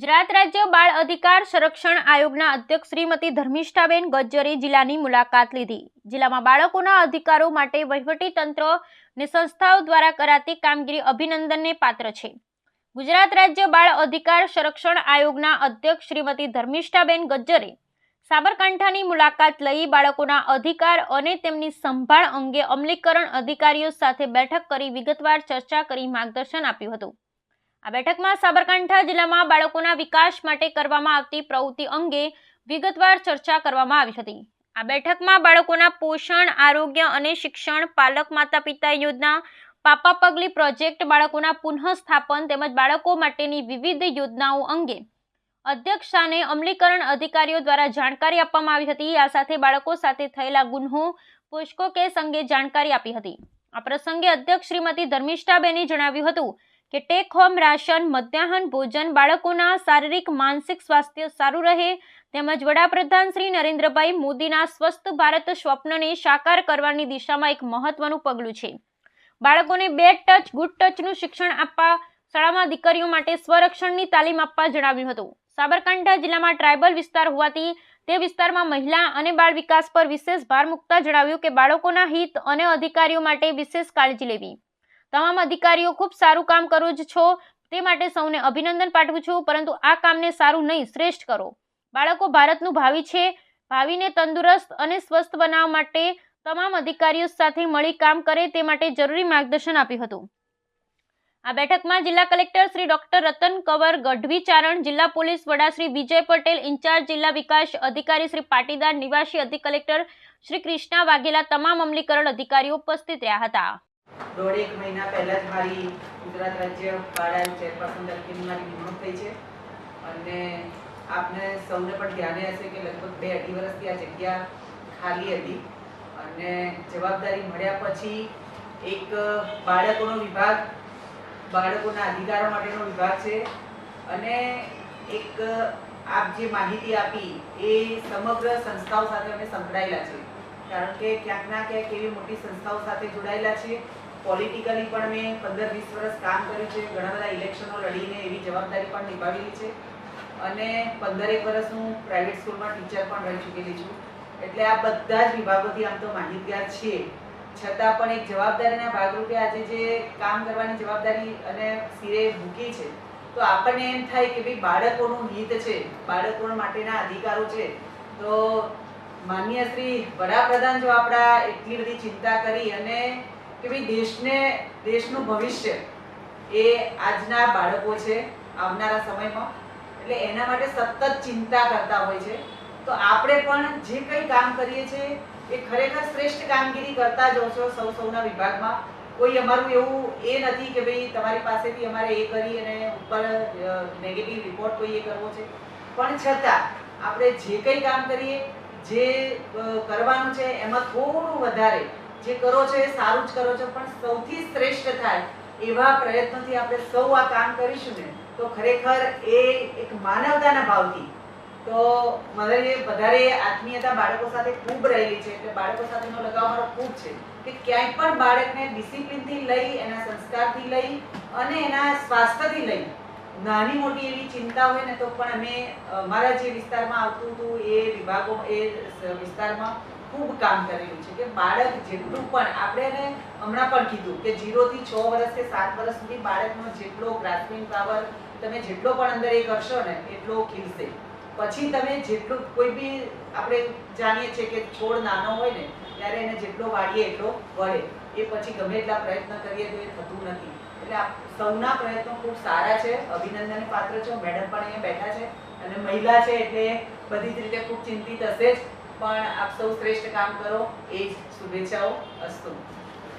ગુજરાત રાજ્ય બાળ અધિકાર સંરક્ષણ આયોગના અધ્યક્ષ શ્રીમતી ધર્મિષ્ઠાબેન ગજ્જરે જિલ્લાની મુલાકાત લીધી. જિલ્લામાં બાળકોના અધિકારો માટે વહીવટી તંત્ર અને સંસ્થાઓ દ્વારા કરાતી કામગીરી અભિનંદનને પાત્ર છે. ગુજરાત રાજ્ય બાળ અધિકાર સંરક્ષણ આયોગના અધ્યક્ષ શ્રીમતી ધર્મિષ્ઠાબેન ગજ્જરે સાબરકાંઠાની મુલાકાત લઈ બાળકોના અધિકાર અને તેમની સંભાળ અંગે અમલીકરણ અધિકારીઓ સાથે બેઠક કરી વિગતવાર ચર્ચા કરી માર્ગદર્શન આપ્યું હતું. આ બેઠકમાં સાબરકાંઠા જિલ્લામાં બાળકોના વિકાસ માટે કરવામાં આવતી પ્રવૃત્તિ અંગે વિગતવાર ચર્ચા કરવામાં આવી હતી. આ બેઠકમાં બાળકોના પોષણ, આરોગ્ય અને શિક્ષણ, પાલક માતા પિતા યોજના, પાપા પગલી પ્રોજેક્ટ, બાળકોના પુનઃસ્થાપન તેમજ બાળકો માટેની વિવિધ યોજનાઓ અંગે અધ્યક્ષાને અમલીકરણ અધિકારીઓ દ્વારા જાણકારી આપવામાં આવી હતી. આ સાથે બાળકો સાથે થયેલા ગુન્હો પોસ્કો કેસ અંગે જાણકારી આપી હતી. આ પ્રસંગે અધ્યક્ષ શ્રીમતી ધર્મિષ્ઠાબેને જણાવ્યું હતું કે ટેક હોમ રાશન, મધ્યાહન ભોજન બાળકોના શારીરિક, માનસિક સ્વાસ્થ્ય સારું રહે. તેમજ વડાપ્રધાન શ્રી નરેન્દ્રભાઈ મોદીના સ્વસ્થ ભારત સ્વપ્નને સાકાર કરવાની દિશામાં એક મહત્વનું પગલું છે. બાળકોને બેડ ટચ, ગુડ ટચનું શિક્ષણ આપવા, શાળામાં દીકરીઓ માટે સ્વરક્ષણની તાલીમ આપવા જણાવ્યું હતું. સાબરકાંઠા જિલ્લામાં ટ્રાયબલ વિસ્તાર હોવાથી તે વિસ્તારમાં મહિલા અને બાળ વિકાસ પર વિશેષ ભાર મૂકતા જણાવ્યું કે બાળકોના હિત અને અધિકારીઓ માટે વિશેષ કાળજી લેવી. તમામ અધિકારીઓ ખૂબ સારું કામ કરો જ છો. તે માટે સૌને અભિનંદન પાઠવું છું. પરંતુ આ કામને સારું નહીં, શ્રેષ્ઠ કરો. બાળકો ભારતનું ભાવિ છે. ભાવિને તંદુરસ્ત અને સ્વસ્થ બનાવવા માટે તમામ અધિકારીઓ સાથે મળી કામ કરે તે માટે જરૂરી માર્ગદર્શન આપ્યું હતું. આ બેઠકમાં જિલ્લા કલેક્ટર શ્રી ડોક્ટર રતન કંવર ગઢવી ચારણ જિલ્લા પોલીસ વડા શ્રી વિજય પટેલ, ઇન્ચાર્જ જિલ્લા વિકાસ અધિકારી શ્રી પાટીદાર, નિવાસી અધિક શ્રી કૃષ્ણા વાઘેલા, તમામ અમલીકરણ અધિકારીઓ ઉપસ્થિત રહ્યા હતા. દોઢેક મહિના પહેલાં જ મારી ગુજરાત રાજ્ય બાળ ચેરપર્સન તરીકેની મારી નિમણૂક થઈ છે. અને આપને સૌને પણ ધ્યાને હશે કે લગભગ બે અઢી વર્ષથી આ જગ્યા ખાલી હતી. અને જવાબદારી મળ્યા પછી એક બાળકોનો વિભાગ, બાળકોના અધિકારો માટેનો વિભાગ છે. અને એક આપ જે માહિતી આપી એ સમગ્ર સંસ્થાઓ સાથે અમે સંકળાયેલા છે કારણ કે ક્યાંક ના ક્યાંક એવી મોટી સંસ્થાઓ સાથે જોડાયેલા છે પોલિટિકલી પણ મેં પંદર વીસ વર્ષ કામ કર્યું છે, ઘણા બધા ઇલેક્શનો લડીને એવી જવાબદારી પણ નિભાવેલી છે. અને પંદરેક વર્ષ હું પ્રાઇવેટ સ્કૂલમાં ટીચર પણ રહી ચૂકેલી છું. એટલે આ બધા જ વિભાગોથી આમ તો માહિતગાર છીએ. છતાં પણ એક જવાબદારીના ભાગરૂપે આજે જે કામ કરવાની જવાબદારી અને સિરે મૂકી છે, તો આપણને એમ થાય કે ભાઈ બાળકોનું હિત છે બાળકો માટેના અધિકારો છે. તો માનનીય શ્રી વડાપ્રધાન જો આપણા એટલી બધી ચિંતા કરી અને કે ભાઈ દેશને, દેશનું ભવિષ્ય એ આજના બાળકો છે, આવનારા સમયમાં. એટલે એના માટે સતત ચિંતા કરતા હોય છે. તો આપણે પણ જે કંઈ કામ કરીએ છીએ, એ ખરેખર શ્રેષ્ઠ કામગીરી કરતા જ હોશો સૌ, સૌના વિભાગમાં. કોઈ અમારું એવું એ નથી કે ભાઈ તમારી પાસેથી અમારે એ કરી અને ઉપર નેગેટિવ રિપોર્ટ કોઈ એ કરવો છે. પણ છતાં આપણે જે કંઈ કામ કરીએ, જે કરવાનું છે, એમાં થોડું વધારે જે કરો છો એ સારું જ કરો છો, પણ સૌથી શ્રેષ્ઠ થાય એવા પ્રયત્નોથી આપણે સૌ આ કામ કરીશું ને, તો ખરેખર એ એક માનવતાના ભાવથી. તો મને વધારે આત્મીયતા બાળકો સાથે ખૂબ રહેલી છે, એટલે બાળકો સાથેનો લગાવ મારો ખૂબ છે કે ક્યાંય પણ બાળકને ડિસિપ્લિનથી લઈ, એના સંસ્કારથી લઈ અને એના સ્વાસ્થ્યથી લઈ નાની મોટી એવી ચિંતા હોય ને તો પણ અમે અમારા જે વિસ્તારમાં આવતું હતું, એ વિભાગો, એ વિસ્તારમાં ખૂબ કામ કરેલું છે કે બાળક જેટલું પણ, આપણે એને હમણાં પણ કીધું કે જીરોથી છ વર્ષ કે સાત વર્ષ સુધી બાળકનો જેટલો ગ્રાસ્પિંગ પાવર તમે જેટલો પણ અંદર એ કરશો ને, એટલો ખીલશે. પછી તમે જેટલું, કોઈ બી આપણે જાણીએ છીએ કે છોડ નાનો હોય ને, ત્યારે એને જેટલો વાળીએ એટલો વળે. એ પછી ગમે એટલા પ્રયત્ન કરીએ તો એ થતું નથી. એટલે આ સૌના પ્રયત્નો ખૂબ સારા છે, અભિનંદનને પાત્ર છે. મેડમ પણ અહીંયા બેઠા છે અને મહિલા છે એટલે બધી જ રીતે ખૂબ ચિંતિત હશે જ. પણ આપ સૌ શ્રેષ્ઠ કામ કરો. એ જ શુભેચ્છાઓ અસ્તુ.